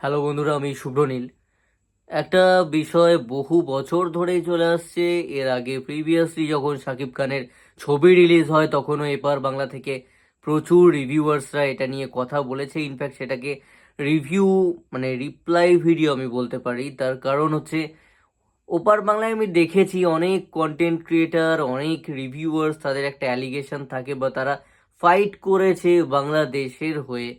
Hello বন্ধুরা, আমি শুভ্রনীল একটা বিষয় বহু বছর ধরেই চলে আসছে। এর আগে প্রিভিয়াসলি যখন শাকিব খানের ছবি রিলিজ হয়, তখনও এপার বাংলা থেকে প্রচুর রিভিউয়ার্সরা এটা নিয়ে কথা বলেছে। ইনফ্যাক্ট সেটাকে রিভিউ মানে রিপ্লাই ভিডিও আমি বলতে পারি। তার কারণ হচ্ছে, ওপার বাংলায় আমি দেখেছি অনেক কন্টেন্ট ক্রিয়েটার অনেক রিভিউয়ার্স তাদের একটা অ্যালিগেশন থাকে বা তারা ফাইট করেছে বাংলাদেশের হয়ে।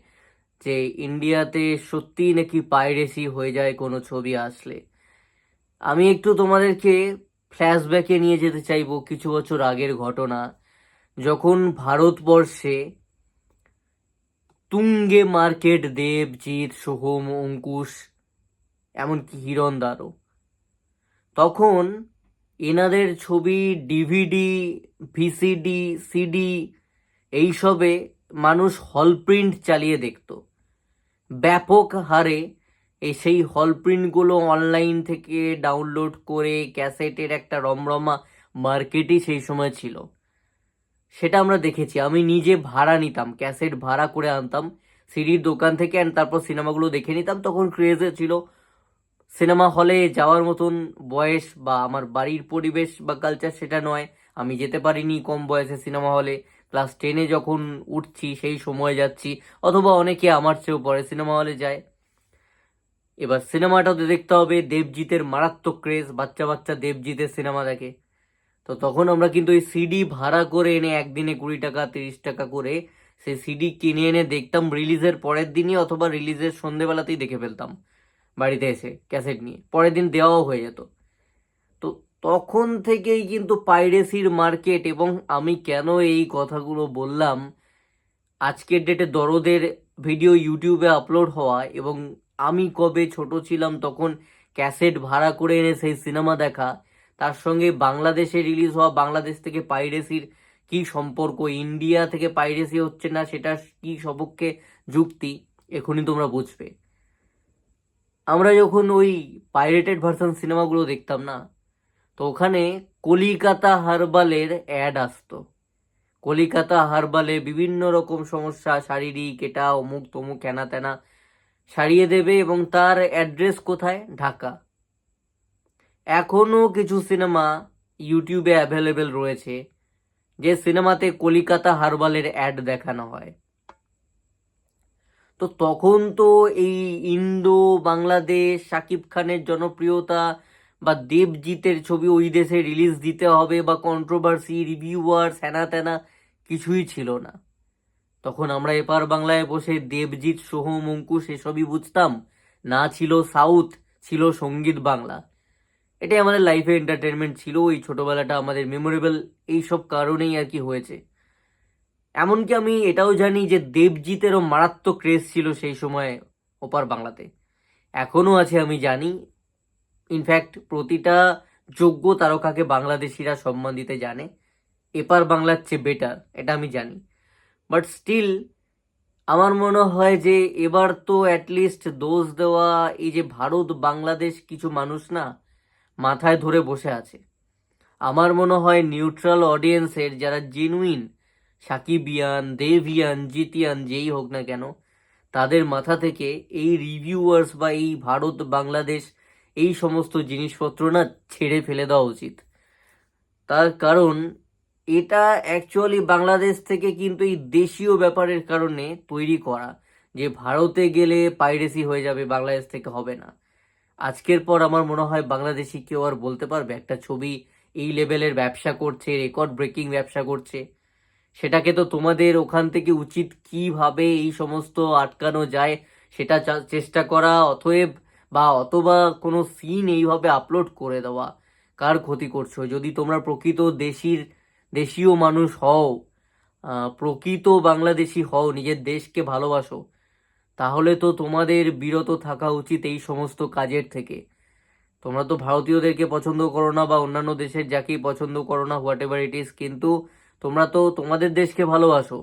যে ইন্ডিয়াতে সত্যিই নাকি পাইরেসি হয়ে যায় কোনো ছবি আসলে। আমি একটু তোমাদেরকে ফ্ল্যাশব্যাকে নিয়ে যেতে চাইব কিছু বছর আগের ঘটনা। যখন ভারতবর্ষে তুঙ্গে মার্কেট দেবজিৎ, সোহম, অঙ্কুশ, এমনকি হিরণদারও, তখন এনাদের ছবি ডিভিডি ভিসিডি সিডি এইসবে মানুষ হল প্রিন্ট চালিয়ে দেখতো। ব্যাপক হারে এই সেই হল প্রিন্টগুলো অনলাইন থেকে ডাউনলোড করে ক্যাসেটের একটা রমরমা মার্কেটই সেই সময় ছিল। সেটা আমরা দেখেছি। আমি নিজে ভাড়া নিতাম, ক্যাসেট ভাড়া করে আনতাম, সিডির দোকান থেকে অ্যান্ড তারপর সিনেমাগুলো দেখে নিতাম। তখন ক্রেজে ছিল। সিনেমা হলে যাওয়ার মতন বয়স বা আমার বাড়ির পরিবেশ বা কালচার সেটা নয়। আমি যেতে পারিনি কম বয়সে সিনেমা হলে। ক্লাস টেনে যখন উঠছি, সেই সময় যাচ্ছি, অথবা অনেকে আমার চেয়েও পরে সিনেমা হলে যায়। এবার সিনেমাটা তো দেখতে হবে, দেবজিতের মারাত্মক ক্রেজ বাচ্চা বাচ্চা দেবজিতের সিনেমা দেখে। তো তখন আমরা কিন্তু ওই সিডি ভাড়া করে এনে একদিনে কুড়ি টাকা, তিরিশ টাকা করে সেই সিডি কিনে এনে দেখতাম রিলিজের পরের দিনই অথবা রিলিজের সন্ধেবেলাতেই দেখে ফেলতাম বাড়িতে এসে ক্যাসেট নিয়ে। পরের দিন দেওয়াও হয়ে যেত। তো তখন থেকেই কিন্তু পাইরেসির মার্কেট এবং আমি কেন এই কথাগুলো বললাম, আজকের ডেটে দরদের ভিডিও ইউটিউবে আপলোড হওয়া এবং আমি কবে ছোট ছিলাম তখন ক্যাসেট ভাড়া করে এনে সেই সিনেমা দেখা, তার সঙ্গে বাংলাদেশে রিলিজ হওয়া বাংলাদেশ থেকে পাইরেসির কি সম্পর্ক ইন্ডিয়া থেকে পাইরেসি হচ্ছে না সেটা কি সপক্ষে যুক্তি, এখনই তোমরা বুঝবে। আমরা যখন ওই পাইরেটেড ভার্সন সিনেমাগুলো দেখতাম না তো ওখানে কলিকাতা হারবালের অ্যাড আসতো। কলিকাতা হারবালে বিভিন্ন রকম সমস্যা, শারীরিক, এটা অমুক তমুক হেনা তেনা সারিয়ে দেবে এবং তার অ্যাড্রেস কোথায়? ঢাকা। এখনও কিছু সিনেমা ইউটিউবে অ্যাভেলেবেল রয়েছে, যে সিনেমাতে কলিকাতা হারবালের অ্যাড দেখানো হয়। তো তখন তো এই ইন্দো, বাংলাদেশ, শাকিব খানের জনপ্রিয়তা বা দেবজিতের ছবি ওই দেশে রিলিজ দিতে হবে বা কন্ট্রোভার্সি রিভিউয়ার্স হ্যানা ত্যানা কিছুই ছিল না। তখন আমরা এপার বাংলায় বসে দেবজিৎ, সোহম অঙ্কুশ এসবই বুঝতাম। না ছিল সাউথ, ছিল সংগীত বাংলা। এটাই আমাদের লাইফে এন্টারটেনমেন্ট ছিল, ওই ছোটবেলাটা আমাদের মেমোরেবল এইসব কারণেই আর কি হয়েছে। এমনকি আমি এটাও জানি যে দেবজিতেরও মারাত্মক ক্রেজ ছিল সেই সময় ওপার বাংলাতে। এখনও আছে আমি জানি ইনফ্যাক্ট প্রতিটা যোগ্য তারকাকে বাংলাদেশিরা সম্মান দিতে জানে। এপার বাংলার চেয়ে বেটার এটা আমি জানি। বাট স্টিল আমার মনে হয় যে এবার তো অ্যাটলিস্ট দোষ দেওয়া, এই যে ভারত, বাংলাদেশ কিছু মানুষ না, মাথায় ধরে বসে আছে। আমার মনে হয় নিউট্রাল অডিয়েন্সের যারা জেনুইন সাকিবিয়ান দেভিয়ান জিতিয়ান যেই হোক না কেন, তাদের মাথা থেকে এই রিভিউয়ার্স বা এই ভারত, বাংলাদেশ এই সমস্ত জিনিসপত্র না ছেড়ে ফেলে দেওয়া উচিত। তার কারণ, এটা অ্যাকচুয়ালি বাংলাদেশ থেকে কিন্তু এই দেশীয় ব্যাপারের কারণে তৈরি করা, যে ভারতে গেলে পাইরেসি হয়ে যাবে, বাংলাদেশ থেকে হবে না। আজকের পর আমার মনে হয় বাংলাদেশি কেউ আর বলতে পারবে, একটা ছবি এই লেভেলের ব্যবসা করছে রেকর্ড ব্রেকিং ব্যবসা করছে। সেটাকে তো তোমাদের ওখান থেকে উচিত কীভাবে এই সমস্ত আটকানো যায়, সেটা চেষ্টা করা, অতএব বা অথবা কোনো সিন এইভাবে আপলোড করে দেওয়া, কার ক্ষতি করছ? যদি তোমরা প্রকৃত দেশির, দেশীয় মানুষ হও প্রকৃত বাংলাদেশি হও, নিজের দেশকে ভালোবাসো, তাহলে তো তোমাদের বিরত থাকা উচিত এই সমস্ত কাজের থেকে। তোমরা তো ভারতীয়দেরকে পছন্দ করো না বা অন্যান্য দেশের যাকেই পছন্দ করো না হোয়াট এভার ইট ইজ কিন্তু তোমরা তো তোমাদের দেশকে ভালোবাসো।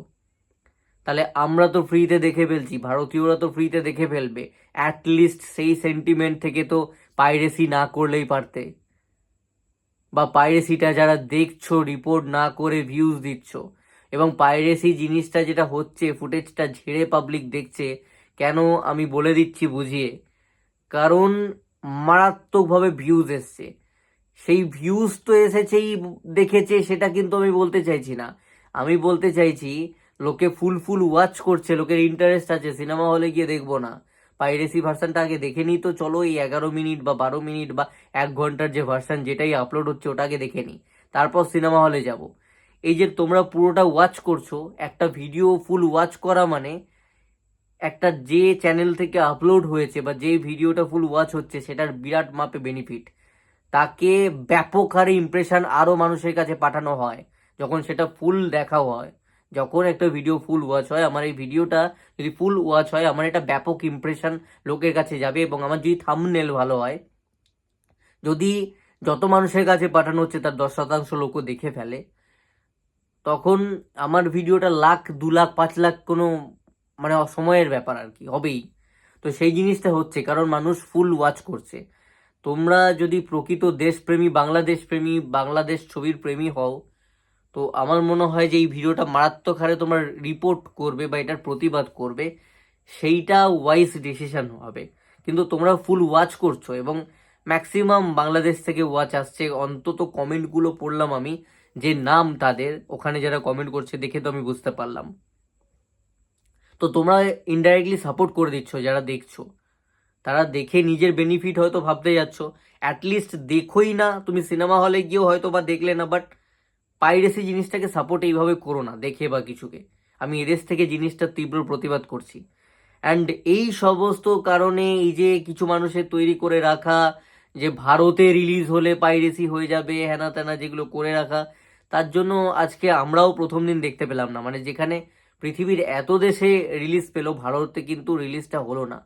তাহলে আমরা তো ফ্রিতে দেখে ফেলছি, ভারতীয়রা তো ফ্রিতে দেখে ফেলবে। অ্যাটলিস্ট সেই সেন্টিমেন্ট থেকে তো পাইরেসি না করলেই পারতে। বা পাইরেসিটা যারা দেখছ রিপোর্ট না করে ভিউজ দিচ্ছ, এবং পাইরেসি জিনিসটা যেটা হচ্ছে, ফুটেজটা ঝেড়ে পাবলিক দেখছে, কেন আমি বলে দিচ্ছি বুঝিয়ে? কারণ মারাত্মকভাবে ভিউজ এসছে। সেই ভিউজ তো এসেছেই দেখেছে, সেটা কিন্তু আমি বলতে চাইছি না। আমি বলতে চাইছি লোকে ফুল ফুল ওয়াচ করছে, লোকের ইন্টারেস্ট আছে সিনেমা হলে গিয়ে দেখব না। পাইরেসি ভার্সানটা আগে দেখে নিই তো, চলো এই এগারো মিনিট বা বারো মিনিট বা এক ঘণ্টার যে ভার্সান যেটাই আপলোড হচ্ছে ওটাকে দেখে নিই। তারপর সিনেমা হলে যাব। এই যে তোমরা পুরোটা ওয়াচ করছ, একটা ভিডিও ফুল ওয়াচ করা মানে একটা যে চ্যানেল থেকে আপলোড হয়েছে বা যে ভিডিওটা ফুল ওয়াচ হচ্ছে, সেটার বিরাট মাপে বেনিফিট তাকে ব্যাপক হারে ইমপ্রেশন আরও মানুষের কাছে পাঠানো হয়, যখন সেটা ফুল দেখা হয়। যখন একটা ভিডিও ফুল ওয়াচ হয়, আমার এই ভিডিওটা যদি ফুল ওয়াচ হয়, আমার এটা ব্যাপক ইমপ্রেশন লোকের কাছে যাবে এবং আমার যদি থামনেল ভালো হয়, যদি যত মানুষের কাছে পাঠানো হচ্ছে তার দশ শতাংশ লোকও দেখে ফেলে, তখন আমার ভিডিওটা লাখ, দু লাখ, পাঁচ লাখ কোনো মানে সময়ের ব্যাপার আর কি, হবেই। তো সেই জিনিসটা হচ্ছে, কারণ মানুষ ফুল ওয়াচ করছে। তোমরা যদি প্রকৃত দেশপ্রেমী বাংলাদেশ প্রেমী বাংলাদেশ ছবির প্রেমী হও তো আমার মনে হয় যে এই ভিডিওটা মারাত্মক হারে তোমার রিপোর্ট করবে বা এটার প্রতিবাদ করবে, সেইটা ওয়াইজ ডিসিশন হবে। কিন্তু তোমরা ফুল ওয়াচ করছ এবং ম্যাক্সিমাম বাংলাদেশ থেকে ওয়াচ আসছে। অন্তত কমেন্টগুলো পড়লাম আমি, যে নাম তাদের, ওখানে যারা কমেন্ট করছে দেখে তো আমি বুঝতে পারলাম। তো তোমরা ইনডাইরেক্টলি সাপোর্ট করে দিচ্ছ যারা দেখছ। তারা দেখে নিজের বেনিফিট হয়তো ভাবতে যাচ্ছ অ্যাটলিস্ট দেখোই না, তুমি সিনেমা হলে গিয়েও হয়তো বা দেখলে না বাট পাইরেসি জিনিসটাকে সাপোর্ট এইভাবে করো না, দেখে বা কিছুকে। আমি এদেশ থেকে জিনিসটা তীব্র প্রতিবাদ করছি। অ্যান্ড এই সমস্ত কারণে এই যে কিছু মানুষের তৈরি করে রাখা, যে ভারতে রিলিজ হলে পাইরেসি হয়ে যাবে হ্যানা ত্যানা যেগুলো করে রাখা, তার জন্য আজকে আমরাও প্রথম দিন দেখতে পেলাম না। মানে যেখানে পৃথিবীর এত দেশে রিলিজ পেল, ভারতে কিন্তু রিলিজটা হলো না।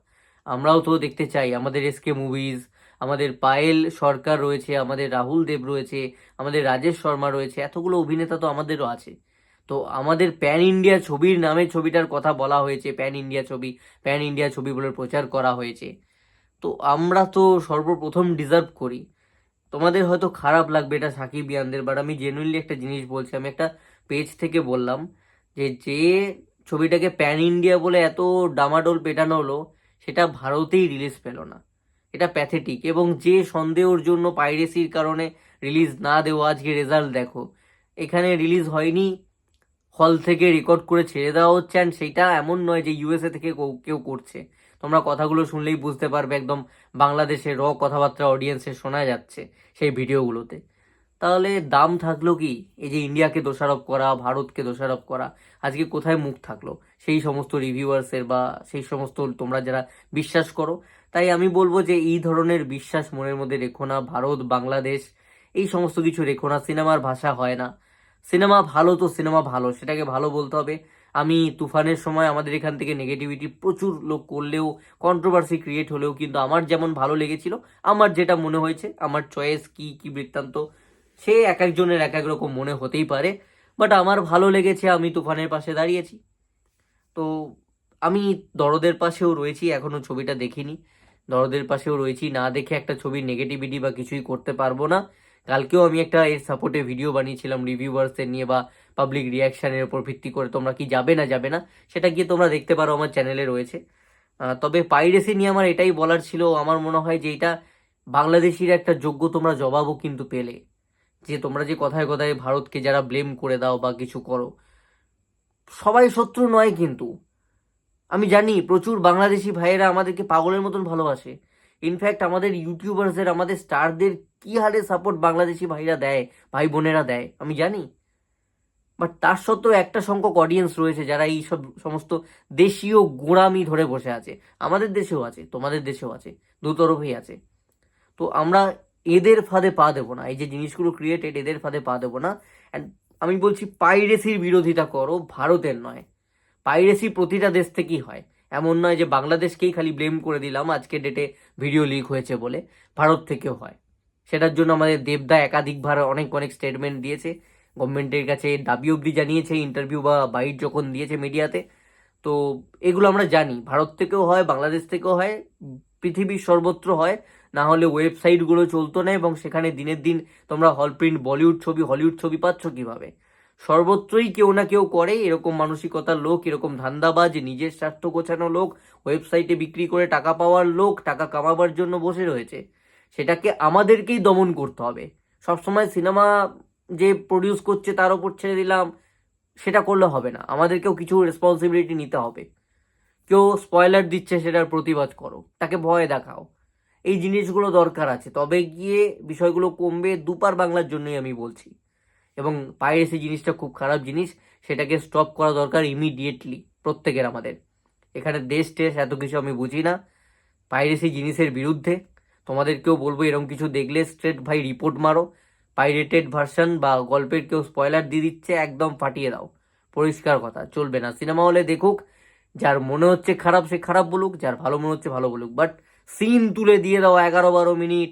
আমরাও তো দেখতে চাই, আমাদের এসকে মুভিজ আমাদের পায়েল সরকার রয়েছে, আমাদের রাহুল দেব রয়েছে, আমাদের রাজেশ শর্মা রয়েছে, এতগুলো অভিনেতা তো আমাদেরও আছে। তো আমাদের প্যান ইন্ডিয়া ছবির নামে ছবিটার কথা বলা হয়েছে, প্যান ইন্ডিয়া ছবি, প্যান ইন্ডিয়া ছবি বলে প্রচার করা হয়েছে। তো আমরা তো সর্বপ্রথম ডিজার্ভ করি। তোমাদের হয়তো খারাপ লাগবে এটা সাকিব ইয়ানদের বাট আমি জেনুইনলি একটা জিনিস বলছি, আমি একটা পেজ থেকে বললাম যে যে ছবিটাকে প্যান ইন্ডিয়া বলে এত ডামাডোল পেটানো হলো, সেটা ভারতেই রিলিজ পেল না। এটা প্যাথেটিক এবং যে সন্দেহর জন্য পাইরেসির কারণে রিলিজ না দেওয়া আজকে রেজাল্ট দেখো। এখানে রিলিজ হয়নি হল থেকে রেকর্ড করে ছেড়ে দেওয়া হচ্ছে অ্যান্ড সেটা এমন নয় যে ইউএসএ থেকে কেউ- করছে। তোমরা কথাগুলো শুনলেই বুঝতে পারবে একদম বাংলাদেশের র কথাবার্তা অডিয়েন্সে শোনা যাচ্ছে সেই ভিডিওগুলোতে। তাহলে দাম থাকল কি? এই যে ইন্ডিয়াকে দোষারোপ করা, ভারতকে দোষারোপ করা, আজকে কোথায় মুখ থাকল? সেই সমস্ত রিভিউয়ার্সের বা সেই সমস্ত তোমরা যারা বিশ্বাস করো তাই আমি বলব যে এই ধরনের বিশ্বাস মনের মধ্যে রেখো না। ভারত, বাংলাদেশ, এই সমস্ত কিছু রেখো না। সিনেমার ভাষা হয় না। সিনেমা ভালো তো সিনেমা ভালো, সেটাকে ভালো বলতে হবে। আমি তুফানের সময় আমাদের এখান থেকে নেগেটিভিটি প্রচুর লোক করলেও কন্ট্রোভার্সি ক্রিয়েট হলেও কিন্তু আমার যেমন ভালো লেগেছিল, আমার যেটা মনে হয়েছে, আমার চয়েস কি কি বৃত্তান্ত, সে এক একজনের এক এক রকম মনে হতেই পারে। বাট আমার ভালো লেগেছে, আমি তুফানের পাশে দাঁড়িয়েছি। তো আমি দরদের পাশেও রয়েছি, এখনও ছবিটা দেখিনি। দরদের পাশেও রয়েছি। না দেখে একটা ছবির নেগেটিভিটি বা কিছুই করতে পারব না। কালকেও আমি একটা এর সাপোর্টে ভিডিও বানিয়েছিলাম রিভিউয়ার্সের নিয়ে বা পাবলিক রিয়াকশানের উপর ভিত্তি করে। তোমরা কি যাবে না যাবে না, সেটা গিয়ে তোমরা দেখতে পারো আমার চ্যানেলে রয়েছে। তবে পাইরেসি নিয়ে আমার এটাই বলার ছিল, আমার মনে হয় যে এটা বাংলাদেশির একটা যোগ্য তোমরা জবাবও কিন্তু পেলে। যে তোমরা যে কথায় কথায় ভারতকে যারা ব্লেম করে দাও বা কিছু করো, সবাই শত্রু নয় কিন্তু। আমি জানি প্রচুর বাংলাদেশি ভাইয়েরা আমাদেরকে পাগলের মতন ভালোবাসে। ইনফ্যাক্ট আমাদের ইউটিউবার্সদের আমাদের স্টারদের কি হারে সাপোর্ট বাংলাদেশি ভাইরা দেয়, ভাই বোনেরা দেয়, আমি জানি। বাট তার সত্ত্বেও একটা সংখ্যক অডিয়েন্স রয়েছে যারা এই সব সমস্ত দেশীয় গোড়ামি ধরে বসে আছে। আমাদের দেশেও আছে, তোমাদের দেশেও আছে, দুতরফেই আছে। তো আমরা এদের ফাঁদে পা দেবো না, এই যে জিনিসগুলো ক্রিয়েটেড এদের ফাঁদে পা দেবো না। অ্যান্ড আমি বলছি পাইরেসির বিরোধিতা করো, ভারতের নয়। পাইরেসি প্রতিটা দেশ থেকেই হয়। এমন নয় যে বাংলাদেশকেই খালি ব্লেম করে দিলাম, আজকে ডেটে ভিডিও লিক হয়েছে বলে। ভারত থেকেও হয়। সেটার জন্য আমাদের দেবদা একাধিকবার অনেক অনেক স্টেটমেন্ট দিয়েছে। গভর্নমেন্টের কাছে দাবি অবধি জানিয়েছে ইন্টারভিউ বা বাইট যখন দিয়েছে মিডিয়াতে তো। এগুলো আমরা জানি। ভারত থেকেও হয়, বাংলাদেশ থেকেও হয়, পৃথিবীর সর্বত্র হয়। না হলে ওয়েবসাইটগুলো চলতো না এবং সেখানে দিনের দিন তোমরা হল প্রিন্ট বলিউড ছবি হলিউড ছবি পাচ্ছ কীভাবে? সর্বত্রই কেউ না কেউ করে, এরকম মানসিকতার লোক, এরকম ধান্দাবাজ, নিজের স্বার্থ গোছানো লোক, ওয়েবসাইটে বিক্রি করে টাকা পাওয়ার লোক, টাকা কামাবার জন্য বসে রয়েছে। সেটাকে আমাদেরকেই দমন করতে হবে। সবসময় সিনেমা যে প্রডিউস করছে তার ওপর ছেড়ে দিলাম, সেটা করলে হবে না। আমাদেরকেও কিছু রেসপন্সিবিলিটি নিতে হবে। কেউ স্পয়লার দিচ্ছে সেটার প্রতিবাদ করো, তাকে ভয় দেখাও। এই জিনিসগুলো দরকার আছে। তবে গিয়ে বিষয়গুলো কমবে, দুপার বাংলার জন্যই আমি বলছি। এবং পাইরেসি জিনিসটা খুব খারাপ জিনিস, সেটাকে স্টপ করা দরকার ইমিডিয়েটলি প্রত্যেকের আমাদের। এখানে দেশ টেস এত কিছু আমি বুঝি না। পাইরেসি জিনিসের বিরুদ্ধে তোমাদেরকেও বলব, এরকম কিছু দেখলে স্ট্রেট ভাই রিপোর্ট মারো। পাইরেটেড ভার্সন বা গল্পের কেউ স্পয়লার দিয়ে দিচ্ছে, একদম ফাটিয়ে দাও। পরিষ্কার কথা, চলবে না। সিনেমা হলে দেখুক, যার মনে হচ্ছে খারাপ সে খারাপ বলুক, যার ভালো মনে হচ্ছে ভালো বলুক। বাট সিন তুলে দিয়ে দাও এগারো বারো মিনিট,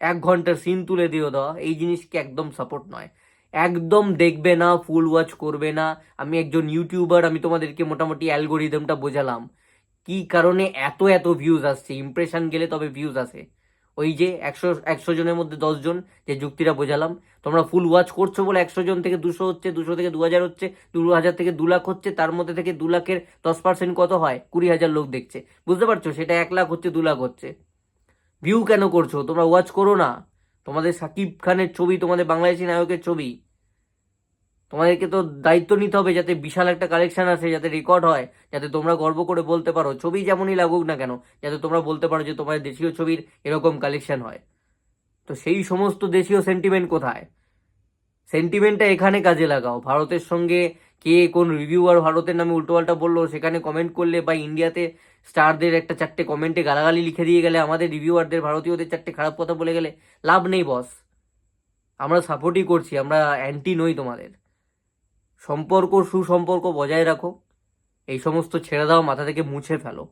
এক ঘণ্টার সিন তুলে দিয়ে দেওয়া, এই জিনিসকে একদম সাপোর্ট নয়। একদম দেখবে না ফুল ওয়াচ করবে না। আমি একজন ইউটিউবার আমি তোমাদেরকে মোটামুটি অ্যালগোরিদমটা বোঝালাম। কি কারণে এত এত ভিউজ আসছে? ইমপ্রেশন গেলে তবে ভিউজ আসে। ওই যে একশো একশো জনের মধ্যে দশ জন, যে যুক্তিটা বোঝালাম। তোমরা ফুল ওয়াচ করছ বলে একশো জন থেকে দুশো হচ্ছে, দুশো থেকে দু হাজার হচ্ছে, দু হাজার থেকে দু লাখ হচ্ছে, তার মধ্যে থেকে দু লাখের দশ পার্সেন্ট কত হয়? কুড়ি হাজার লোক দেখছে। বুঝতে পারছ? সেটা এক লাখ হচ্ছে, দু লাখ হচ্ছে। ভিউ কেন করছ? তোমরা ওয়াচ করো না। তোমাদের সাকিব খানের ছবি, তোমাদের বাংলাদেশি নায়কের ছবি। তোমাদেরকে তো দায়িত্ব নিতে হবে যাতে বিশাল একটা কালেকশন আসে, যাতে রেকর্ড হয়, যাতে তোমরা গর্ব করে বলতে পারো, ছবি যেমনই লাগুক না কেন, যাতে তোমরা বলতে পারো যে তোমাদের দেশীয় ছবির এরকম কালেকশন হয়। তো সেই সমস্ত দেশীয় সেন্টিমেন্ট কোথায়? সেন্টিমেন্টটা এখানে কাজে লাগাও। ভারতের সঙ্গে কে কোন রিভিউয়ার ভারতের নামে উল্টোপাল্টা বলল, সেখানে কমেন্ট করলে বা ইন্ডিয়াতে স্টারদের একটা চারটে কমেন্টে গালাগালি লিখে দিয়ে গেলে, আমাদের রিভিউয়ারদের ভারতীয়দের চারটে খারাপ কথা বলে গেলে, লাভ নেই বস আমরা সাপোর্টই করছি, আমরা অ্যান্টি নই তোমাদের। সম্পর্ক সুসম্পর্ক বজায় রাখো। এই সমস্ত ছেড়ে দাও মাথা থেকে মুছে ফেলো।